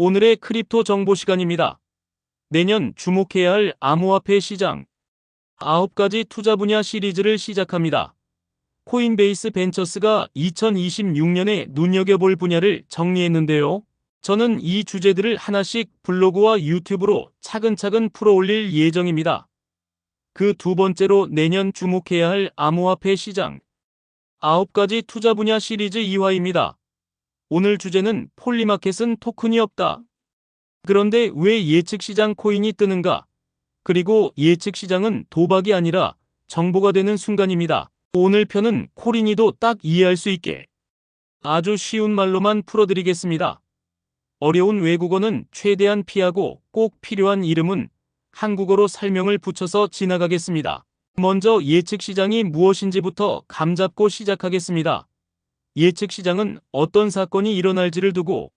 오늘의 크립토 정보 시간입니다. 내년 주목해야 할 암호화폐 시장 9가지 투자 분야 시리즈를 시작합니다. 코인베이스 벤처스가 2026년에 눈여겨볼 분야를 정리했는데요. 저는 이 주제들을 하나씩 블로그와 유튜브로 차근차근 풀어올릴 예정입니다. 그 두 번째로 내년 주목해야 할 암호화폐 시장 9가지 투자 분야 시리즈 2화입니다. 오늘 주제는 폴리마켓은 토큰이 없다. 그런데 왜 예측 시장 코인이 뜨는가? 그리고 예측 시장은 도박이 아니라 정보가 되는 순간입니다. 오늘 편은 코린이도 딱 이해할 수 있게 아주 쉬운 말로만 풀어드리겠습니다. 어려운 외국어는 최대한 피하고 꼭 필요한 이름은 한국어로 설명을 붙여서 지나가겠습니다. 먼저 예측 시장이 무엇인지부터 감잡고 시작하겠습니다. 예측 시장은 어떤 사건이 일어날지를 두고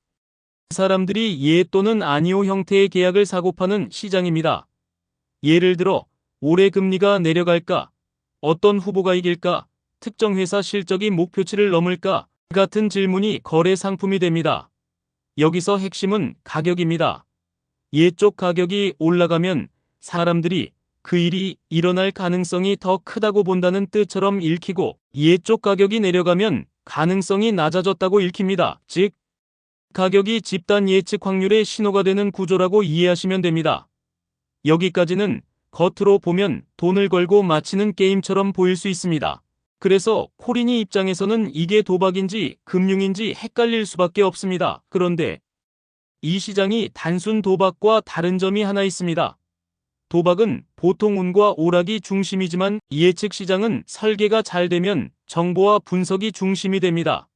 사람들이 예 또는 아니오 형태의 계약을 사고 파는 시장입니다. 예를 들어 올해 금리가 내려갈까? 어떤 후보가 이길까? 특정 회사 실적이 목표치를 넘을까? 같은 질문이 거래 상품이 됩니다. 여기서 핵심은 가격입니다. 예쪽 가격이 올라가면 사람들이 그 일이 일어날 가능성이 더 크다고 본다는 뜻처럼 읽히고 예쪽 가격이 내려가면 가능성이 낮아졌다고 읽힙니다. 즉, 가격이 집단 예측 확률의 신호가 되는 구조라고 이해하시면 됩니다. 여기까지는 겉으로 보면 돈을 걸고 마치는 게임처럼 보일 수 있습니다. 그래서 코린이 입장에서는 이게 도박인지 금융인지 헷갈릴 수밖에 없습니다. 그런데 이 시장이 단순 도박과 다른 점이 하나 있습니다. 도박은 보통 운과 오락이 중심이지만 예측 시장은 설계가 잘 되면 정보와 분석이 중심이 됩니다.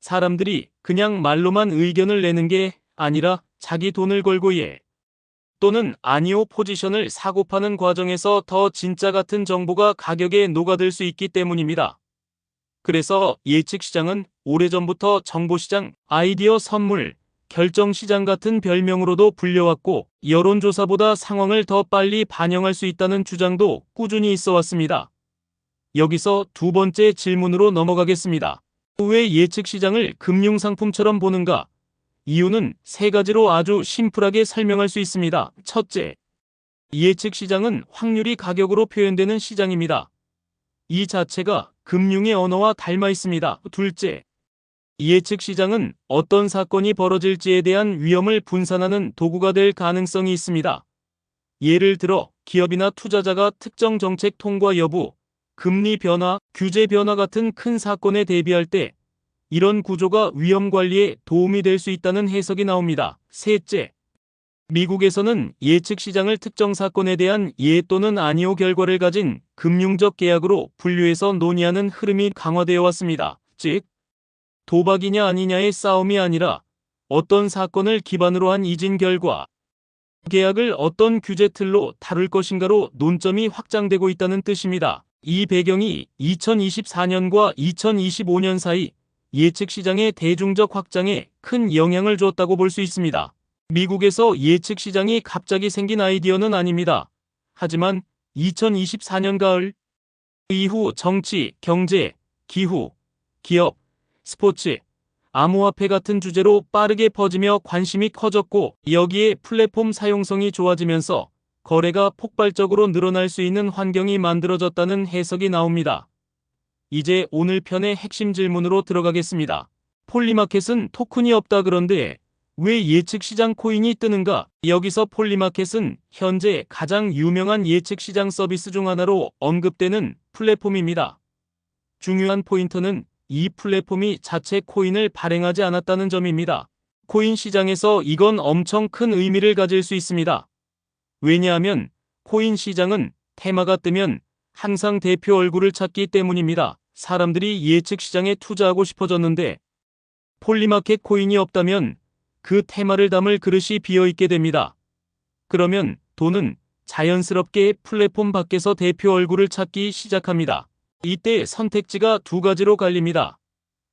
사람들이 그냥 말로만 의견을 내는 게 아니라 자기 돈을 걸고 예 또는 아니오 포지션을 사고 파는 과정에서 더 진짜 같은 정보가 가격에 녹아들 수 있기 때문입니다. 그래서 예측 시장은 오래전부터 정보시장, 아이디어 선물, 결정시장 같은 별명으로도 불려왔고 여론조사보다 상황을 더 빨리 반영할 수 있다는 주장도 꾸준히 있어 왔습니다. 여기서 두 번째 질문으로 넘어가겠습니다. 왜 예측 시장을 금융상품처럼 보는가? 이유는 세 가지로 아주 심플하게 설명할 수 있습니다. 첫째, 예측 시장은 확률이 가격으로 표현되는 시장입니다. 이 자체가 금융의 언어와 닮아 있습니다. 둘째, 예측 시장은 어떤 사건이 벌어질지에 대한 위험을 분산하는 도구가 될 가능성이 있습니다. 예를 들어 기업이나 투자자가 특정 정책 통과 여부, 금리 변화, 규제 변화 같은 큰 사건에 대비할 때 이런 구조가 위험 관리에 도움이 될 수 있다는 해석이 나옵니다. 셋째, 미국에서는 예측 시장을 특정 사건에 대한 예 또는 아니오 결과를 가진 금융적 계약으로 분류해서 논의하는 흐름이 강화되어 왔습니다. 즉, 도박이냐 아니냐의 싸움이 아니라 어떤 사건을 기반으로 한 이진 결과 계약을 어떤 규제 틀로 다룰 것인가로 논점이 확장되고 있다는 뜻입니다. 이 배경이 2024년과 2025년 사이 예측 시장의 대중적 확장에 큰 영향을 줬다고 볼 수 있습니다. 미국에서 예측 시장이 갑자기 생긴 아이디어는 아닙니다. 하지만 2024년 가을 이후 정치, 경제, 기후, 기업, 스포츠, 암호화폐 같은 주제로 빠르게 퍼지며 관심이 커졌고 여기에 플랫폼 사용성이 좋아지면서 거래가 폭발적으로 늘어날 수 있는 환경이 만들어졌다는 해석이 나옵니다. 이제 오늘 편의 핵심 질문으로 들어가겠습니다. 폴리마켓은 토큰이 없다 그런데 왜 예측 시장 코인이 뜨는가? 여기서 폴리마켓은 현재 가장 유명한 예측 시장 서비스 중 하나로 언급되는 플랫폼입니다. 중요한 포인트는 이 플랫폼이 자체 코인을 발행하지 않았다는 점입니다. 코인 시장에서 이건 엄청 큰 의미를 가질 수 있습니다. 왜냐하면 코인 시장은 테마가 뜨면 항상 대표 얼굴을 찾기 때문입니다. 사람들이 예측 시장에 투자하고 싶어졌는데 폴리마켓 코인이 없다면 그 테마를 담을 그릇이 비어 있게 됩니다. 그러면 돈은 자연스럽게 플랫폼 밖에서 대표 얼굴을 찾기 시작합니다. 이때 선택지가 두 가지로 갈립니다.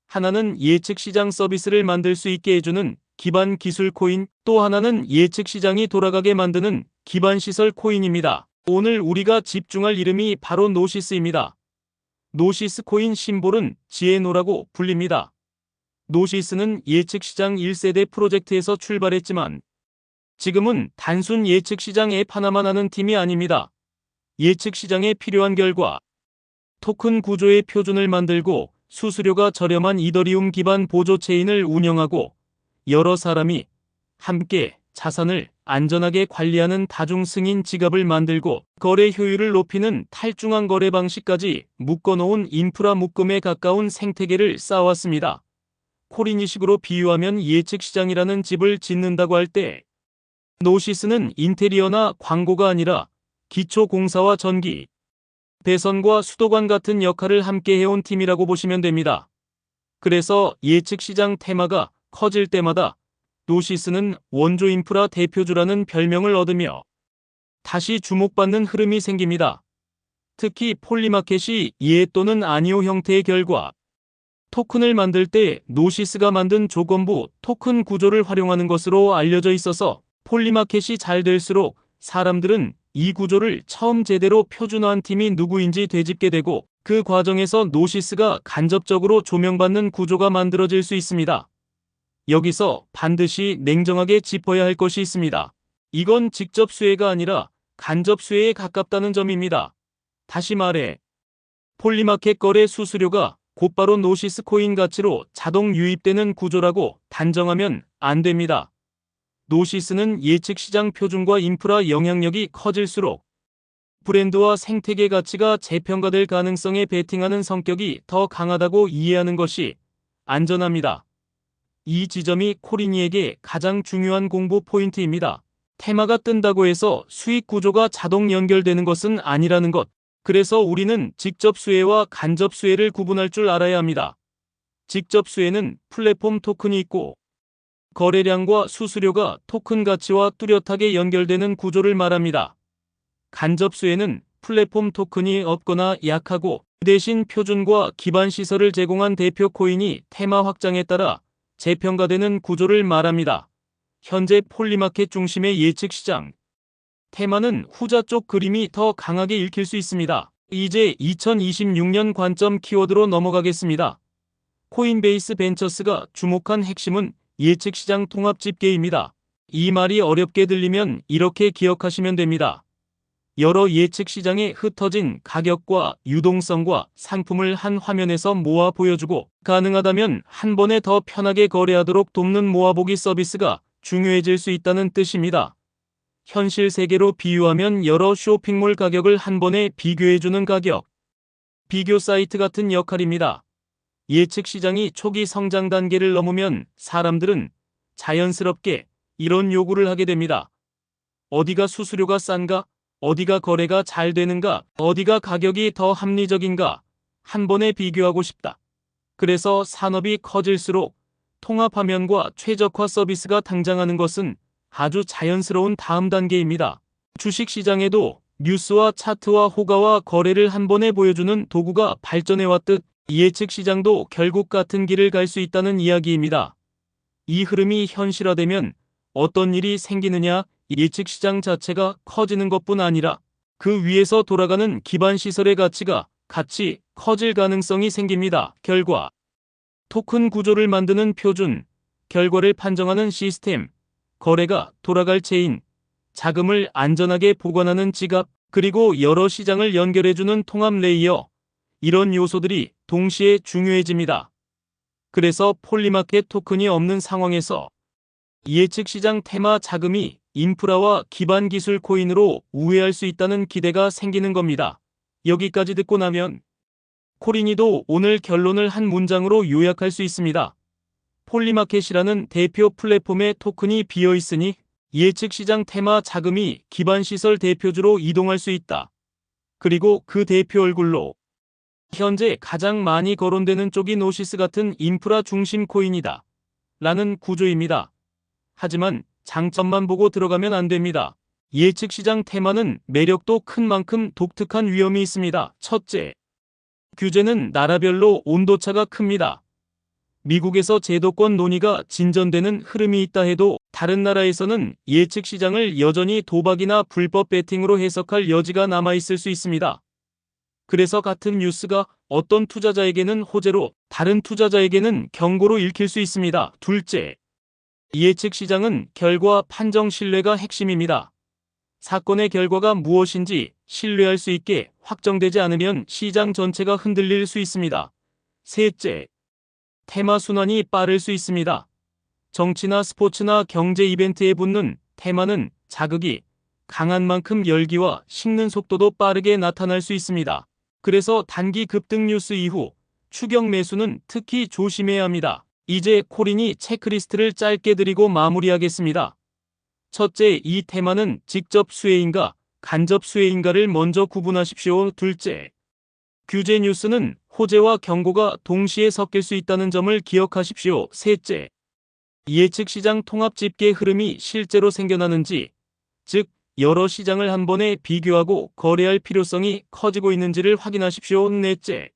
하나는 예측 시장 서비스를 만들 수 있게 해주는 기반 기술 코인, 또 하나는 예측 시장이 돌아가게 만드는 기반 시설 코인입니다. 오늘 우리가 집중할 이름이 바로 노시스입니다. 노시스 코인 심볼은 지혜노라고 불립니다. 노시스는 예측시장 1세대 프로젝트에서 출발했지만 지금은 단순 예측시장 앱 하나만 하는 팀이 아닙니다. 예측시장에 필요한 결과 토큰 구조의 표준을 만들고 수수료가 저렴한 이더리움 기반 보조 체인을 운영하고 여러 사람이 함께 자산을 안전하게 관리하는 다중 승인 지갑을 만들고 거래 효율을 높이는 탈중앙 거래 방식까지 묶어놓은 인프라 묶음에 가까운 생태계를 쌓아왔습니다. 코린이식으로 비유하면 예측 시장이라는 집을 짓는다고 할 때 노시스는 인테리어나 광고가 아니라 기초 공사와 전기, 대선과 수도관 같은 역할을 함께 해온 팀이라고 보시면 됩니다. 그래서 예측 시장 테마가 커질 때마다 노시스는 원조 인프라 대표주라는 별명을 얻으며 다시 주목받는 흐름이 생깁니다. 특히 폴리마켓이 예 또는 아니오 형태의 결과 토큰을 만들 때 노시스가 만든 조건부 토큰 구조를 활용하는 것으로 알려져 있어서 폴리마켓이 잘 될수록 사람들은 이 구조를 처음 제대로 표준화한 팀이 누구인지 되짚게 되고 그 과정에서 노시스가 간접적으로 조명받는 구조가 만들어질 수 있습니다. 여기서 반드시 냉정하게 짚어야 할 것이 있습니다. 이건 직접 수혜가 아니라 간접 수혜에 가깝다는 점입니다. 다시 말해, 폴리마켓 거래 수수료가 곧바로 노시스 코인 가치로 자동 유입되는 구조라고 단정하면 안 됩니다. 노시스는 예측 시장 표준과 인프라 영향력이 커질수록 브랜드와 생태계 가치가 재평가될 가능성에 베팅하는 성격이 더 강하다고 이해하는 것이 안전합니다. 이 지점이 코리니에게 가장 중요한 공부 포인트입니다. 테마가 뜬다고 해서 수익 구조가 자동 연결되는 것은 아니라는 것. 그래서 우리는 직접 수혜와 간접 수혜를 구분할 줄 알아야 합니다. 직접 수혜는 플랫폼 토큰이 있고 거래량과 수수료가 토큰 가치와 뚜렷하게 연결되는 구조를 말합니다. 간접 수혜는 플랫폼 토큰이 없거나 약하고 그 대신 표준과 기반 시설을 제공한 대표 코인이 테마 확장에 따라 재평가되는 구조를 말합니다. 현재 폴리마켓 중심의 예측 시장. 테마는 후자 쪽 그림이 더 강하게 읽힐 수 있습니다. 이제 2026년 관점 키워드로 넘어가겠습니다. 코인베이스 벤처스가 주목한 핵심은 예측 시장 통합 집계입니다. 이 말이 어렵게 들리면 이렇게 기억하시면 됩니다. 여러 예측 시장에 흩어진 가격과 유동성과 상품을 한 화면에서 모아 보여주고 가능하다면 한 번에 더 편하게 거래하도록 돕는 모아보기 서비스가 중요해질 수 있다는 뜻입니다. 현실 세계로 비유하면 여러 쇼핑몰 가격을 한 번에 비교해주는 가격. 비교 사이트 같은 역할입니다. 예측 시장이 초기 성장 단계를 넘으면 사람들은 자연스럽게 이런 요구를 하게 됩니다. 어디가 수수료가 싼가? 어디가 거래가 잘 되는가? 어디가 가격이 더 합리적인가? 한 번에 비교하고 싶다. 그래서 산업이 커질수록 통합화면과 최적화 서비스가 등장하는 것은 아주 자연스러운 다음 단계입니다. 주식시장에도 뉴스와 차트와 호가와 거래를 한 번에 보여주는 도구가 발전해왔듯 예측 시장도 결국 같은 길을 갈 수 있다는 이야기입니다. 이 흐름이 현실화되면 어떤 일이 생기느냐 예측 시장 자체가 커지는 것뿐 아니라 그 위에서 돌아가는 기반 시설의 가치가 같이 커질 가능성이 생깁니다. 결과 토큰 구조를 만드는 표준, 결과를 판정하는 시스템, 거래가 돌아갈 체인, 자금을 안전하게 보관하는 지갑, 그리고 여러 시장을 연결해주는 통합 레이어, 이런 요소들이 동시에 중요해집니다. 그래서 폴리마켓 토큰이 없는 상황에서 예측 시장 테마 자금이 인프라와 기반 기술 코인으로 우회할 수 있다는 기대가 생기는 겁니다. 여기까지 듣고 나면 코린이도 오늘 결론을 한 문장으로 요약할 수 있습니다. 폴리마켓이라는 대표 플랫폼의 토큰이 비어 있으니 예측 시장 테마 자금이 기반 시설 대표주로 이동할 수 있다. 그리고 그 대표 얼굴로 현재 가장 많이 거론되는 쪽이 노시스 같은 인프라 중심 코인이다. 라는 구조입니다. 하지만 장점만 보고 들어가면 안 됩니다. 예측 시장 테마는 매력도 큰 만큼 독특한 위험이 있습니다. 첫째, 규제는 나라별로 온도차가 큽니다. 미국에서 제도권 논의가 진전되는 흐름이 있다 해도 다른 나라에서는 예측 시장을 여전히 도박이나 불법 베팅으로 해석할 여지가 남아 있을 수 있습니다. 그래서 같은 뉴스가 어떤 투자자에게는 호재로 다른 투자자에게는 경고로 읽힐 수 있습니다. 둘째, 예측 시장은 결과 판정 신뢰가 핵심입니다. 사건의 결과가 무엇인지 신뢰할 수 있게 확정되지 않으면 시장 전체가 흔들릴 수 있습니다. 셋째, 테마 순환이 빠를 수 있습니다. 정치나 스포츠나 경제 이벤트에 붙는 테마는 자극이 강한 만큼 열기와 식는 속도도 빠르게 나타날 수 있습니다. 그래서 단기 급등 뉴스 이후 추경 매수는 특히 조심해야 합니다. 이제 코린이 체크리스트를 짧게 드리고 마무리하겠습니다. 첫째, 이 테마는 직접 수혜인가, 간접 수혜인가를 먼저 구분하십시오. 둘째, 규제 뉴스는 호재와 경고가 동시에 섞일 수 있다는 점을 기억하십시오. 셋째, 예측 시장 통합 집계 흐름이 실제로 생겨나는지, 즉, 여러 시장을 한 번에 비교하고 거래할 필요성이 커지고 있는지를 확인하십시오. 넷째,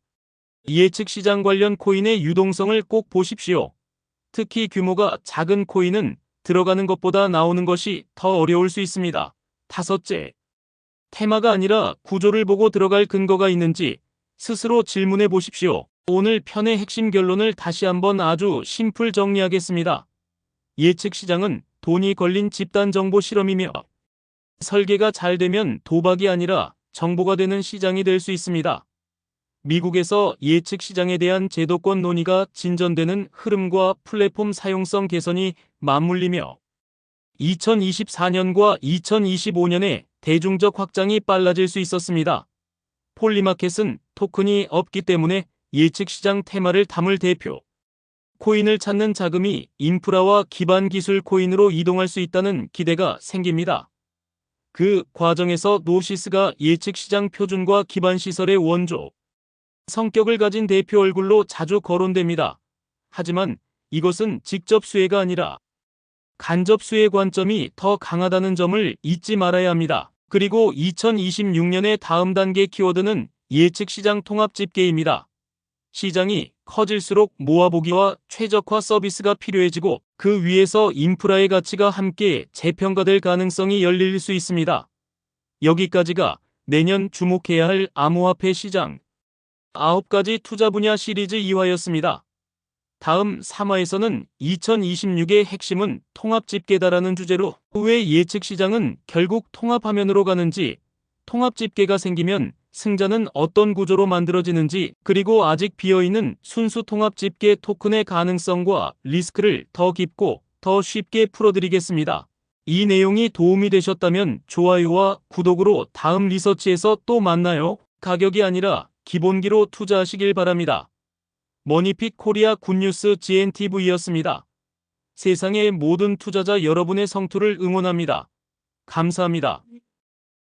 예측 시장 관련 코인의 유동성을 꼭 보십시오. 특히 규모가 작은 코인은 들어가는 것보다 나오는 것이 더 어려울 수 있습니다. 다섯째, 테마가 아니라 구조를 보고 들어갈 근거가 있는지 스스로 질문해 보십시오. 오늘 편의 핵심 결론을 다시 한번 아주 심플 정리하겠습니다. 예측 시장은 돈이 걸린 집단 정보 실험이며 설계가 잘 되면 도박이 아니라 정보가 되는 시장이 될 수 있습니다. 미국에서 예측 시장에 대한 제도권 논의가 진전되는 흐름과 플랫폼 사용성 개선이 맞물리며 2024년과 2025년에 대중적 확장이 빨라질 수 있었습니다. 폴리마켓은 토큰이 없기 때문에 예측 시장 테마를 담을 대표. 코인을 찾는 자금이 인프라와 기반 기술 코인으로 이동할 수 있다는 기대가 생깁니다. 그 과정에서 노시스가 예측 시장 표준과 기반 시설의 원조, 성격을 가진 대표 얼굴로 자주 거론됩니다. 하지만 이것은 직접 수혜가 아니라 간접 수혜 관점이 더 강하다는 점을 잊지 말아야 합니다. 그리고 2026년의 다음 단계 키워드는 예측 시장 통합 집계입니다. 시장이 커질수록 모아보기와 최적화 서비스가 필요해지고 그 위에서 인프라의 가치가 함께 재평가될 가능성이 열릴 수 있습니다. 여기까지가 내년 주목해야 할 암호화폐 시장 9가지 투자 분야 시리즈 2화였습니다. 다음 3화에서는 2026의 핵심은 통합 집계다라는 주제로 왜 예측 시장은 결국 통합 화면으로 가는지, 통합 집계가 생기면 승자는 어떤 구조로 만들어지는지, 그리고 아직 비어있는 순수 통합 집계 토큰의 가능성과 리스크를 더 깊고 더 쉽게 풀어드리겠습니다. 이 내용이 도움이 되셨다면 좋아요와 구독으로 다음 리서치에서 또 만나요. 가격이 아니라 기본기로 투자하시길 바랍니다. 머니핏 코리아 굿뉴스 GNTV였습니다. 세상의 모든 투자자 여러분의 성투를 응원합니다. 감사합니다.